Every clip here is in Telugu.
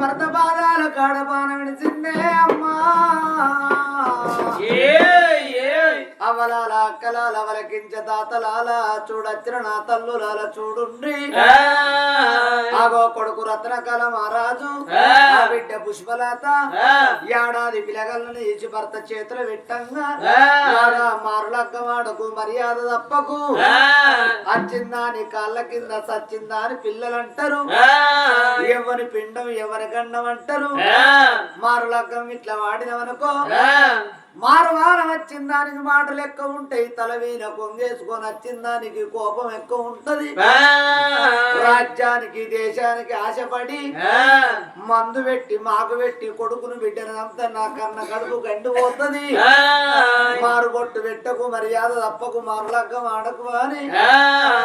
భర్త పాదాల కాడపాన విడిచిందే అమ్మా. అక్కలాల వలకించ తాతలాల చూడచ్చిన నా తల్లులాల చూడుండ్రి ఆగో కొడుకు రత్నకల మహారాజు ఆ బిడ్డ పుష్పలత ఏడాది పిలగలను ఇచ్చి భర్త చేతులు పెట్టంగా రాగా మారులక్క వాడకు మర్యాద తప్పకు. అచ్చిందాని కాళ్ళ కింద సచ్చిందా అని పిల్లలు అంటారు ఎవరి పిండం ఎవరి గండం అంటారు. మారులగ్గం ఇట్లా వాడినవనుకో మారు వారం వచ్చిన దానికి మాటలు ఎక్కువ ఉంటాయి. తల వీన కొంగేసుకొని వచ్చిన దానికి కోపం ఎక్కువ ఉంటది. రాజ్యానికి దేశానికి ఆశపడి మందు పెట్టి మాకు పెట్టి కొడుకును బిడ్డను అంతా నా కన్న కడుపు గండి పోతుంది. మారు కొట్టు పెట్టకు మర్యాద తప్పకు మారులగ్గం ఆడకు అని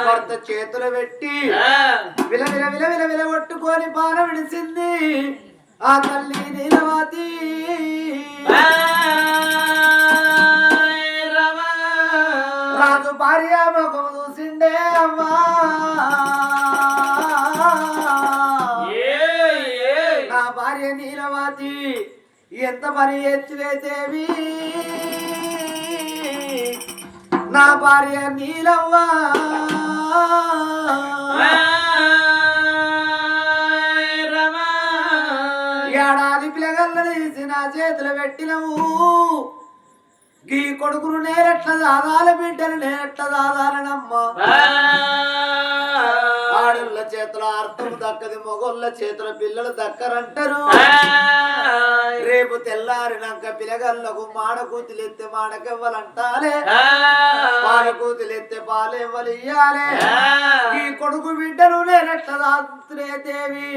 భర్త చేతులు పెట్టి విల విల విల విల విల కొట్టుకొని పాన విడిచింది ఆ తల్లి నీలవాతి. భార్య ముఖం చూసిండే అమ్మా. నా భార్య నీలవాతి ఎంత పని ఎత్తువేసేవి నా భార్య నీలవ్వా. ఏడాది పిల్లగల్లని తీసి నా చేతులు పెట్టినవు. ఈ కొడుకును నేరట్ల దాదాల బిడ్డను నేనెట్ల దాదాలనమ్మా? చేతుల అర్థం దక్కది మొగోళ్ళ చేతుల పిల్లలు దక్కరంటారు. రేపు తెల్లారినాక పిలగల్లకు మాడ కూతులెత్తే మాడకెవ్వలంటాలే? పాల కూతులెత్తే పాలెవ్వలు ఇయ్యాలే ఈ కొడుకు బిడ్డను నేనెట్ల దేవి.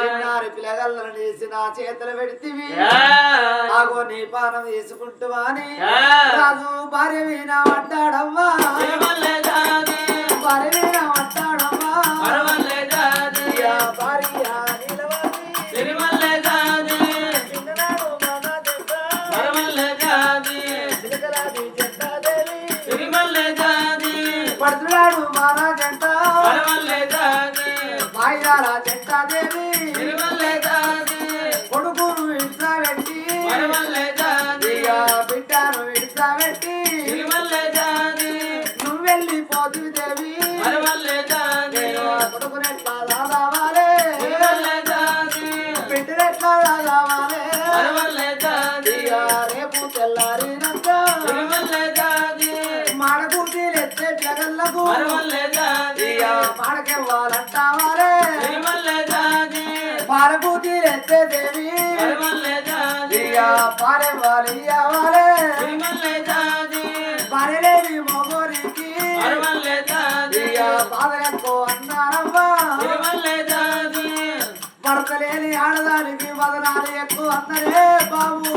చిన్నారి పిలగల్లను తీసి నా చేతులు పెడితివి. ఆగో నీ పానం తీసుకుంటువా అని రాజు భార్య వీణ పడ్డాడమ్మా భార్య వీణ తారా చెట్టాదేవి కొడుకును ఇడ్చబెట్టి బిడ్డను ఇడ్చబెట్టి నువ్వెళ్ళి పోతువి దేవి. కొడుకునెట్లా రావాలి బిడ్డనెట్లా దేవి దియా పారే వాలియా వాలే పరలేవి మొగోరికి దియా బాధలకు అన్నారమ్మా. పడతలేని ఆడదానికి వదనాలు ఎక్కువ అందరే బాబు.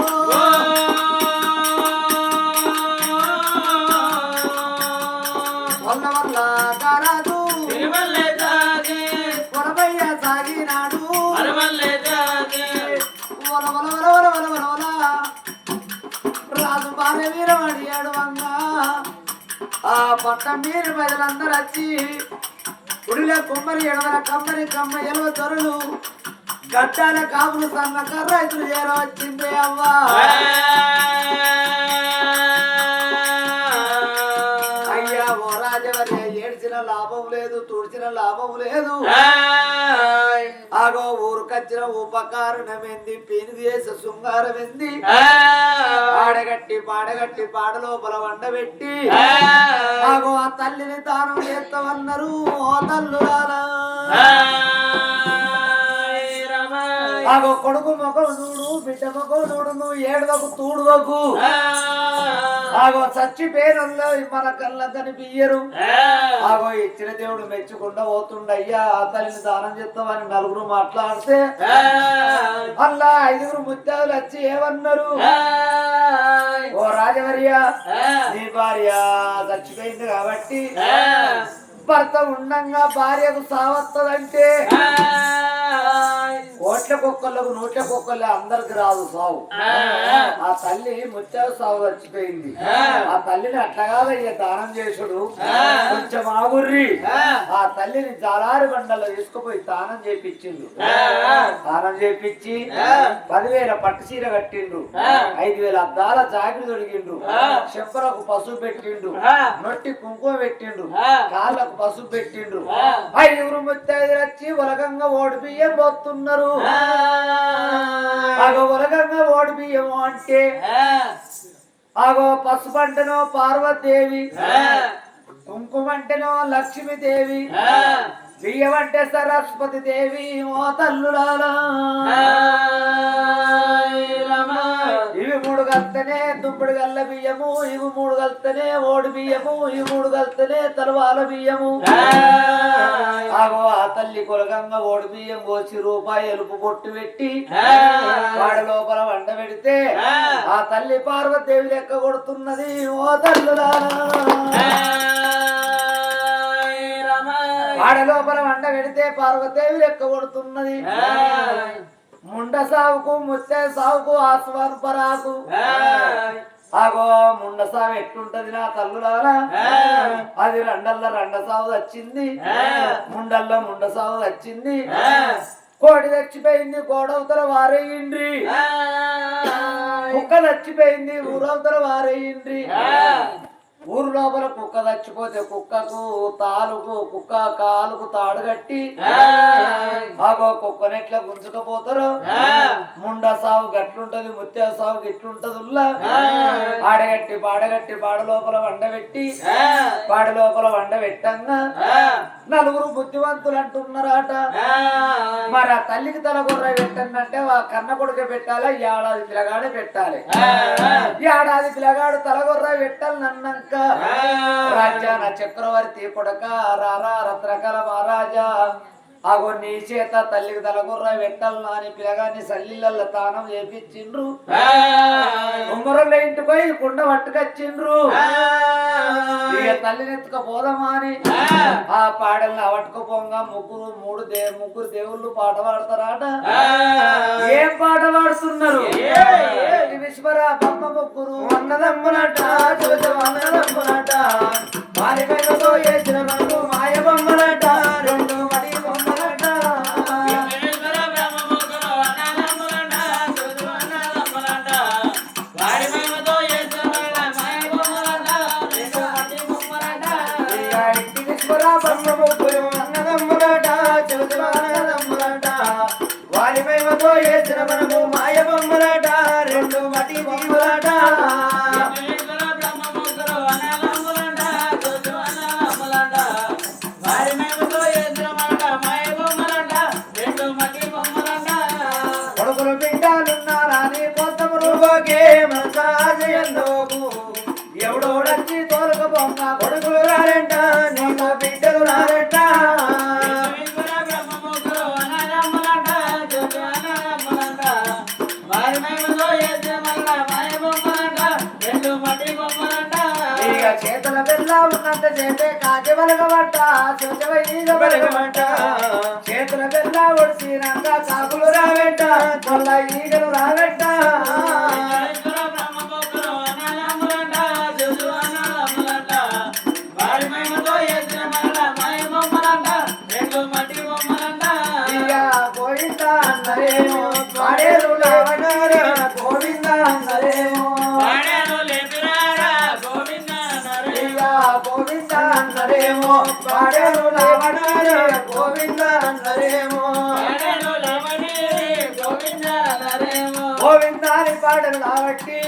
ఆ పట్టం మీరు ప్రజలందరూ వచ్చి గుడిలో కుమ్మరి ఎడవల కమ్మరి కమ్మ ఎలవ తొరలు గడ్డాల కాపులు సన్నక రైతులు చేర వచ్చింది అవ్వా. అయ్యా ఓ రాజవరే ఏడ్చిన లాభం లేదు తుడిచిన లాభం లేదు. ఊరుకొచ్చిన ఉపకారణమెంది? పెను చేసే శృంగారమెంది? ఆడగట్టి పాడగట్టి పాడ లోపల వండబెట్టి ఆ. తల్లిని దానం చేస్తామన్నారు ఓ తల్లురాలా ఆగో కొడుకు మొక్కలు చూడు బిడ్డ మొక్కలు చూడు నువ్వు ఏడవకు తూడువకు. ఆగో చచ్చి పేరుల్లో మన కళ్ళ కనిపించరు ఆగో ఇచ్చిన దేవుడు మెచ్చకుండా పోతుండయ్యా ఆ తల్లిని దానం చేస్తామని నలుగురు మాట్లాడితే అల్లా ఐదుగురు ముత్యాలు వచ్చి ఏమన్నారు? ఓ రాజవర్య నీ భార్య చచ్చిపోయింది కాబట్టి భర్త ఉండంగా భార్యకు సావత్తదంటే కోట్ల కుక్కలకు నూట్ల కుక్కలే అందరికి రాదు సావు. ఆ. తల్లి ముత్యాలు సాగు చచ్చిపోయింది. ఆ. తల్లిని అట్లగాదయ్య దానం చేసుడు. కొంచెం ఆగుర్రి. ఆ. తల్లిని జాలారి బండలో తీసుకుపోయి దానం చేపించిండు. దానం చేపించి పదివేల పట్టు చీర కట్టిండ్రు ఐదు వేల అద్దాల జాకిరి తొడిగిండ్రు చెంపలకు పసుపు పెట్టిండు. నొట్టి కుంకుమ పెట్టిండు. కాళ్ళకు పసుపు పెట్టిండు. ఐదుగురు ముత్తైదులు వచ్చి ఉలగంగా ఓడి బియ్యం పోతున్నారు ఆగో ఉలగంగా ఓడి బియ్యం అంటే ఆగో పసుపు అంటేనో పార్వతీదేవి కుంకుమ అంటేనో లక్ష్మీదేవి బియ్యం అంటే సరస్వతి దేవి ఓ తల్లులాలా ఇవి మూడు కలిస్తేనే దుప్పుడు గల్ల బియ్యము ఇవి మూడు కలిస్తేనే ఓడి బియ్యము ఇవి మూడు కలిస్తేనే తలవాల బియ్యము. ఆగో ఆ తల్లి కొలగంగా ఓడి బియ్యం పోసి రూపాయి ఎలుపు పొట్టు పెట్టి వాడి లోపల వండ పెడితే ఆ. తల్లి పార్వతీదేవి లెక్క కొడుతున్నది ఓ తల్లులారా వాడ లోపల వండ పెడితే పార్వతీదేవి లెక్క కొడుతున్నది. ముండ సావుకు ముత్తే సావుకు ఆస్వార్పరాకు ఆగో ముండ సావు ఎట్లుంటది నా తల్లులారా? అది రెండల్ల రెండ సావు వచ్చింది. ముండల్ల ముండ సావు వచ్చింది. కోడి చచ్చిపోయింది కోడవతల వారేయండ్రి. కుక్క చచ్చిపోయింది ఊరవతల వారేయండ్రి. ఊరు లోపల కుక్క చచ్చిపోతే కుక్కకు తాలుకు కుక్క కాలుకు తాడు కట్టి ఆగో కుక్కనెట్లా గుంజుకపోతారు. ముండ సాగు గట్లుంటది ముత్య సాగు గిట్లుంటది ఉల్లా ఆడగట్టి పాడగట్టి పాడ లోపల వండబెట్టి పాడ లోపల వండ పెట్టంగా నలుగురు బుద్ధివంతులు అంటున్నారట మరి ఆ తల్లికి తల గుర్ర పెట్టండి ఆ కన్న కొడుకు పెట్టాలి? ఏడాది పిల్లగాడే పెట్టాలి. ఏడాది పిల్లగాడు తలగొర్ర పెట్టాలి నన్నాక. రాజ్యాన చక్రవర్తి కొడక రారా రత్నకల మహారాజా. అగో నీ చేత తల్లికి తలగుర్ర పెట్టాలి నాని పిల్లగాన్ని సల్లిళ్ళ తానం చేపించిండ్రు ఉమ్మరుల ఇంటి పోయి కుండ పట్టుకొచ్చిండ్రు. ఇక తల్లిని ఎత్తుకపోదామా అని ఆ పాడల్ని అవట్టుకుపోగా. ముగ్గురు మూడు దే ముగ్గురు దేవుళ్ళు పాట పాడతారాట. ఏం పాట పాడుతున్నారు? విశ్వర బొమ్మ ముగ్గురు. అన్నదమ్ములట చూసి అన్నదమ్ములట. వారి వేసిన మనకు చేతే కాకి వలగబట్ట చెవై బలగబట్ట చేతుల బెల్ల ఒడిసినాక కాకులు రావెంట కొల్ల ఈగలు రావెంట. అన్నరేమో పాడేరు లేవనారా గోవింద అన్నరేమో గోవిందాని పాటలు కాబట్టి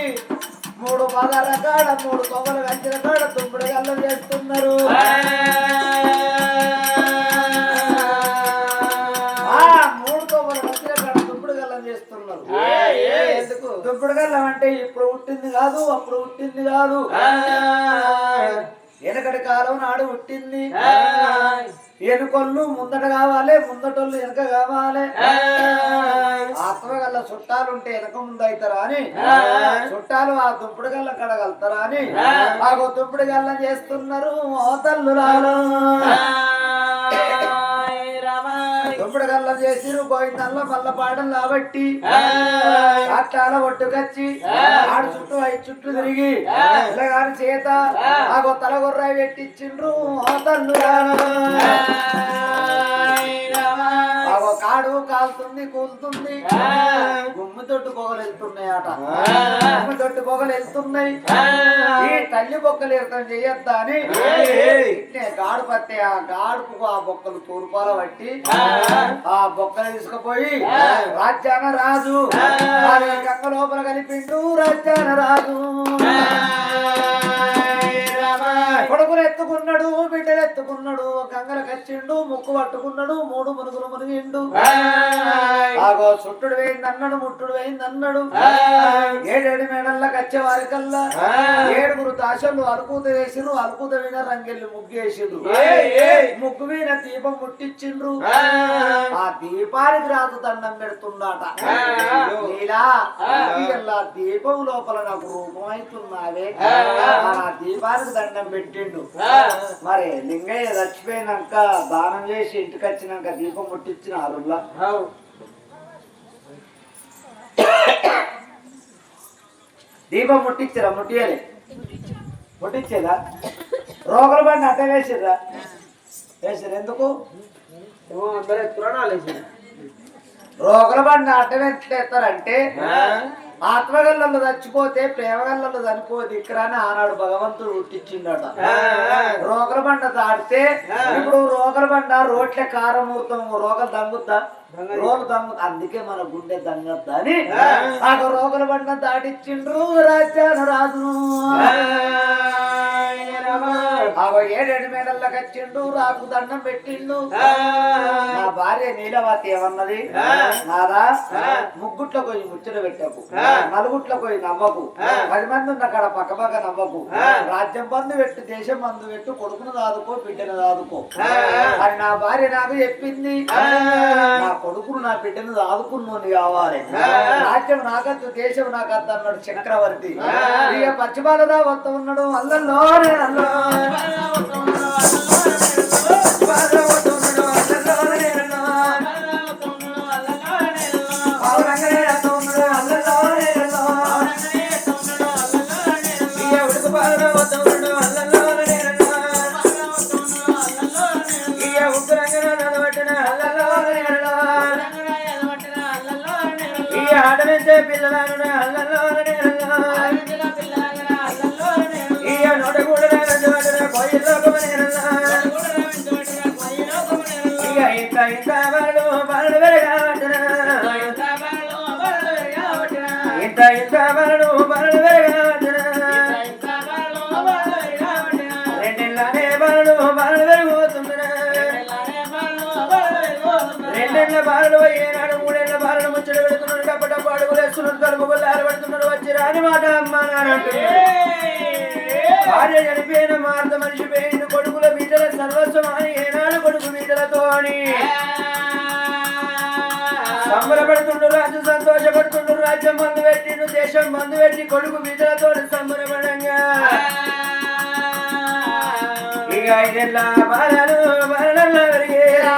మూడు పదాల కాడ మూడు కొమ్మలు గంచిన కాడ తుంపుడు గల్లు చేస్తున్నారు. మూడు కొమ్మలు గంచిన కాడ తుంపుడు గల్లం చేస్తున్నారు. ఎందుకు? తుంపుడు గల్లం అంటే ఇప్పుడు పుట్టింది కాదు అప్పుడు పుట్టింది కాదు. వెనకటి కాలం నాడు పుట్టింది. వెనుకొల్లు ముందట కావాలి ముందటోళ్ళు వెనక కావాలి. ఆత్మగల్ల చుట్టాలు ఉంటే వెనక ముందు అవుతారా అని. చుట్టాలు ఆ దుంపుడు గల్ల కడగలుతారా అని. ఆ దుంపుడు గల్ల చేస్తున్నారు తల్లురాలు పోయిందల్ల మల్ల పాటలు కాబట్టి అట్టాల ఒట్టుకొచ్చి ఆడు చుట్టూ ఐదు చుట్టూ తిరిగి పిల్లగాని చేత ఆ. తల గుర్రాయి పెట్టించిండ్రు ఓ కాడు కాలుతుంది కూలుతుంది. గుమ్మి తొట్టు పొగలు వెళ్తున్నాయట గుమ్మి తొట్టు పొగలు వెళ్తున్నాయి. ఈ తల్లి బొక్కలు ఎడతాం చెయ్యొద్దా అని గాడు పత్తే ఆ గాడుకు ఆ బొక్కలు తూర్పాల పట్టి ఆ. బొక్కలు తీసుకుపోయి రాజ్యాన రాజు. గంగ లోపల కలిపిండు రాజ్యాన రాజు. కొడుకులు ఎత్తుకున్నాడు బిడ్డలు ఎత్తుకున్నాడు గంగలు కచ్చిండు ముక్కు పట్టుకున్నాడు మూడు మునుగులు మునిగిండు. ఆగో చుట్టుడు వేయింది అన్నాడు ముట్టుడు వేయింది అన్నాడు ఏడేడు మేడల్లా కచ్చే వారికల్లా ఏడుగురు దాసలు అలుకూత వేసిరు అలుకూత మీద రంగెల్లి ముగ్గు వేసిండ్రు ముగ్గు మీద దీపం ముట్టించిండ్రు. ఆ దీపానికి రాజు దండం పెడుతుందాట నీలా ఇలా దీపం లోపల నాకు రూపం అవుతున్నావే. ఆ దీపానికి దండం పెట్టిండు. మరి లింగయ్య చచ్చిపోయినాక దానం చేసి ఇంటికి వచ్చినాక దీపం ముట్టించిన అరుల్లా దీపం ముట్టించరా ముట్టియాలి. ముట్టించేదా రోగల బండి అట్ట వేసిర్రా? వేసిర్రు ఎందుకు? రోగల బండి అట్ట వేస్తారంటే ఆత్మగల్లలో చచ్చిపోతే ప్రేమగల్లలో చనిపోతే ఇక్కడ అని ఆనాడు భగవంతుడు పుట్టించిండట. రోగల బండ దాటితే ఇప్పుడు రోగల బండ రోట్ల కారమూర్తం రోగలు దంగుద్దా రోగలు దంగు అందుకే మన గుండె దంగద్దా అని ఆ. రోగల బండ దాటిచ్చిండ్రు రాజ్యాను రాజును ఆగో ఏడేడు మేడల్లోకి వచ్చిండు రాకు దండం పెట్టిండు. నా భార్య నీలవతి ఏమన్నది? నాదా? ముగ్గుట్లో పోయి ముచ్చట పెట్టకు. నలుగుట్లో పోయి నవ్వకు. పది మంది ఉన్న కాడ పక్క పక్క నవ్వకు. రాజ్యం బంధు పెట్టు దేశం బంధు పెట్టు కొడుకును దాదుకో బిడ్డను దాదుకో. అని నా భార్య నాకు చెప్పింది. నా కొడుకును నా బిడ్డను దాదుకున్నోని కావాలి. రాజ్యం నాకద్దు దేశం నాకద్దు అన్నాడు చక్రవర్తి. ఇక పచ్చిబాలదా వద్ద ఉన్నాడు అల్లల్లో ఉన్నారు ఇంత ఇంత వరడు వరడు మూడేళ్ళ ముచ్చట పెడుతున్నాడు డబ్బ డబ్బ అడుగులు తలుపు బొల్లారు పెడుతున్నాడు వచ్చి రాని మాట అమ్మ నాన్న భార్య చనిపోయిన మార్త మనిషి పోయింది కొడుకుల బీటల సర్వస్వం అని ఏనాడు కొడుకు బీటలతో అని. సంబరపడుతుండు రాజు సంతోషపడుతుండు రాజ్యం మందు పెట్టిండు దేశం మందు పెట్టి కొడుకు విధులతో సంబరపడంగా. ఇక ఐదేళ్ళ బాధలు మరణంలో పెరిగేరా